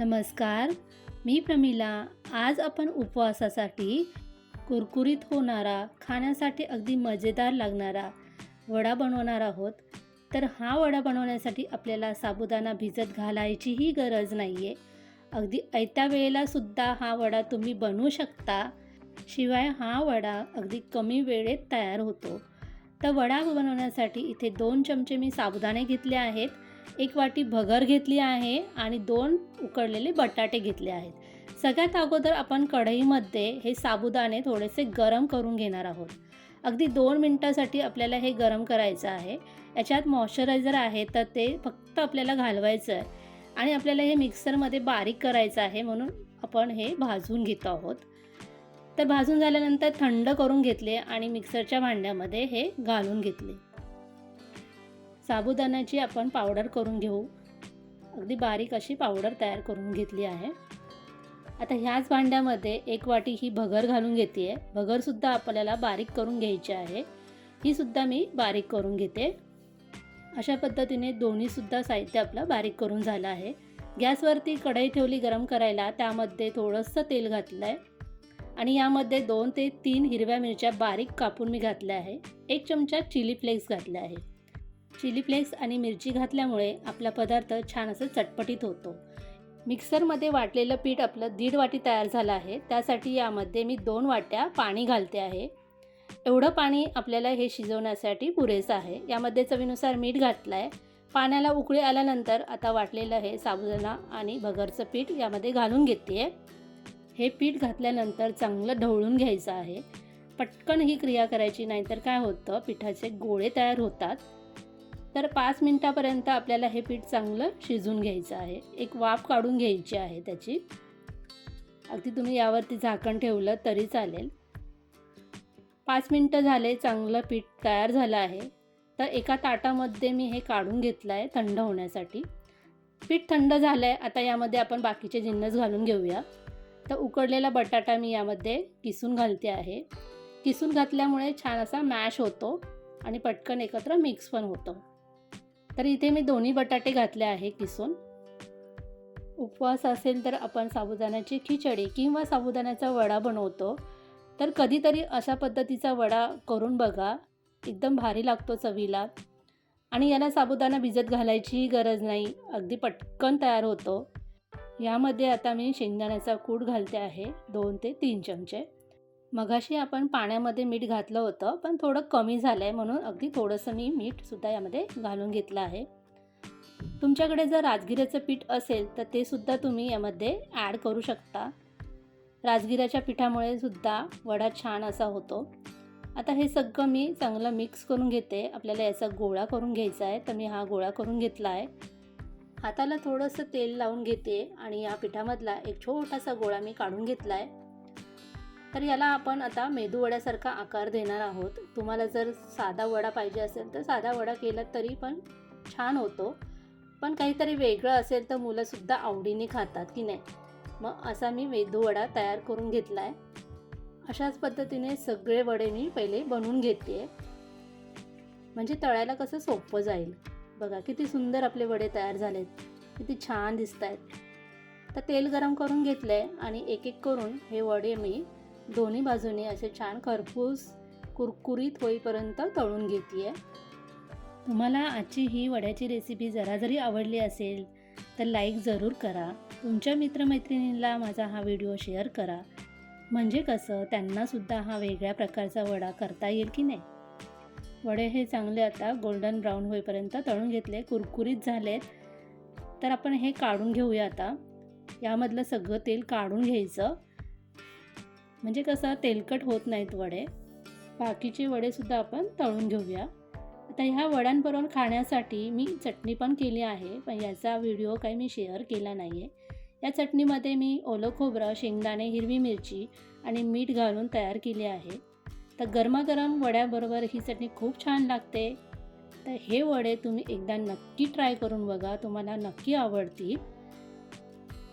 नमस्कार मी प्रमिला. आज आपण उपवासासाठी कुरकुरीत होणारा खाण्यासाठी अगदी मजेदार लागणारा वडा बनवणार आहोत. तर हा वडा बनवण्यासाठी आपल्याला साबुदाणा भिजत घालायचीही गरज नाही आहे अगदी ऐत्या वेळेलासुद्धा हा वडा तुम्ही बनवू शकता. शिवाय हा वडा अगदी कमी वेळेत तयार होतो. तर वडा बनवण्यासाठी इथे दोन चमचे मी साबुदाणे घेतले आहेत. एक वाटी भगर घेतली आहे आणि दोन उकडलेले बटाटे घेतले आहेत. सगळ्यात अगोदर आपण कढईमध्ये हे साबुदाणे थोडेसे गरम करून घेणार आहोत. अगदी दोन मिनटासाठी आपल्याला हे गरम करायचं आहे. याच्यात मॉइश्चरायझर आहे तर ते फक्त आपल्याला घालवायचं आहे. आणि आपल्याला हे मिक्सरमध्ये बारीक करायचं आहे म्हणून आपण हे भाजून घेतो आहोत. तर भाजून झाल्यानंतर थंड करून घेतले आणि मिक्सरच्या भांड्यामध्ये हे घालून घेतले. साबुदाण्याची आपण पावडर करून घेऊ. अगदी बारीक अशी पावडर तयार करून घेतली आहे. आता ह्याच भांड्यामध्ये एक वाटी ही भगर घालून घेते आहे भगरसुद्धा आपल्याला बारीक करून घ्यायची आहे. ही सुद्धा मी बारीक करून घेते. अशा पद्धतीने दोन्हीसुद्धा साहित्य आपलं बारीक करून झालं आहे. गॅसवरती कढई ठेवली गरम करायला त्यामध्ये थोडंसं तेल घातलं आहे आणि यामध्ये दोन ते तीन हिरव्या मिरच्या बारीक कापून मी घातल्या आहे. एक चमचा चिली फ्लेक्स घातल्या आहे. चिली फ्लेक्स आणि मिरची घातल्यामुळे आपला पदार्थ छान असं चटपटीत होतो. मिक्सरमध्ये वाटलेलं पीठ आपलं दीड वाटी तयार झालं आहे. त्यासाठी यामध्ये मी दोन वाट्या पाणी घालते आहे. एवढं पाणी आपल्याला हे शिजवण्यासाठी पुरेसं आहे. यामध्ये चवीनुसार मीठ घातलं आहे पाण्याला उकळी आल्यानंतर आता वाटलेलं हे साबुदाणा आणि भगरचं पीठ यामध्ये घालून घेते हे पीठ घातल्यानंतर चांगलं ढवळून घ्यायचं आहे. पटकन ही क्रिया करायची नाहीतर काय होतं? पिठाचे गोळे तयार होतात. तर पाच मिनटापर्यंत आपल्याला हे पीठ चांगलं शिजून घ्यायचं आहे. एक वाफ काढून घ्यायची आहे त्याची. अगदी तुम्ही यावरती झाकण ठेवलं तरी चालेल. पाच मिनटं झाले चांगलं पीठ तयार झालं आहे. तर एका ताटामध्ये मी हे काढून घेतलं आहे थंड होण्यासाठी. पीठ थंड झालं आहे आता यामध्ये आपण बाकीचे जिन्नस घालून घेऊया. तर उकडलेला बटाटा मी यामध्ये किसून घालते आहे. किसून घातल्यामुळे छान असा मॅश होतो आणि पटकन एकत्र मिक्स पण होतं. तर इथे मी दोन्ही बटाटे घातले आहे किसून. उपवास असेल तर आपण साबुदाण्याची खिचडी किंवा साबुदाण्याचा वडा बनवतो. तर कधीतरी अशा पद्धतीचा वडा करून बघा. एकदम भारी लागतो चवीला. आणि याला साबुदाणा भिजत घालायचीही गरज नाही. अगदी पटकन तयार होतो. यामध्ये आता मी शेंगदाण्याचा कूट घालते आहे. दोन ते तीन चमचे. मगाशी आपण पाण्यामध्ये मीठ घातलं होतं पण थोडं कमी झालं आहे म्हणून अगदी थोडंसं मी मीठसुद्धा यामध्ये घालून घेतलं आहे. तुमच्याकडे जर राजगिऱ्याचं पीठ असेल तर ते सुद्धा तुम्ही यामध्ये ॲड करू शकता. राजगिऱ्याच्या पिठामुळे सुद्धा वडा छान असा होतो. आता हे सगळं मी चांगलं मिक्स करून घेते. आपल्याला याचा गोळा करून घ्यायचा आहे तर मी हा गोळा करून घेतला आहे. हाताला थोडंसं तेल लावून घेते आणि या पिठामधला एक छोटासा गोळा मी काढून घेतला आहे. तर याला आपण आता मेदूवड्यासारखा आकार देणार आहोत. तुम्हाला जर साधा वडा पाहिजे असेल तर साधा वडा केला तरी पण छान होतो. पण काहीतरी वेगळं असेल तर मुलंसुद्धा आवडीने खातात की नाही? मग असा मी मेदूवडा तयार करून घेतला आहे अशाच पद्धतीने सगळे वडे मी पहिले बनवून घेते. आहे म्हणजे तळायला कसं सोपं जाईल. बघा किती सुंदर आपले वडे तयार झालेत. किती छान दिसत आहेत तर तेल गरम करून घेतलं आहे आणि एक एक करून हे वडे मी दोन्ही बाजूने असे छान खरपूस कुरकुरीत होईपर्यंत तळून घेते आहे तुम्हाला आजची ही वड्याची रेसिपी जरा जरी आवडली असेल तर लाईक जरूर करा. तुमच्या मित्रमैत्रिणींना माझा हा व्हिडिओ शेअर करा. म्हणजे कसं त्यांनासुद्धा हा वेगळ्या प्रकारचा वडा करता येईल की नाही? वडे हे चांगले आता गोल्डन ब्राऊन होईपर्यंत तळून घेतले कुरकुरीत झालेत. तर आपण हे काढून घेऊया आता. यामधलं सगळं तेल काढून घ्यायचं. म्हणजे कसं तेलकट होत नाहीत वडे. बाकीचे वडेसुद्धा आपण तळून घेऊया. आता ह्या वड्यांबरोबर खाण्यासाठी मी चटणी पण केली आहे पण याचा व्हिडिओ काही मी शेअर केला नाही आहे या चटणीमध्ये मी ओलं खोबरं शेंगदाणे हिरवी मिरची आणि मीठ घालून तयार केली आहे. तर गरमागरम वड्याबरोबर ही चटणी खूप छान लागते. तर हे वडे तुम्ही एकदा नक्की ट्राय करून बघा तुम्हाला नक्की आवडतील.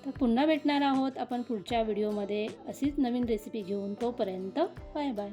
तर पुन्हा भेटणार आहोत आपण पुढच्या व्हिडिओमध्ये अशीच नवीन रेसिपी घेऊन तोपर्यंत बाय बाय.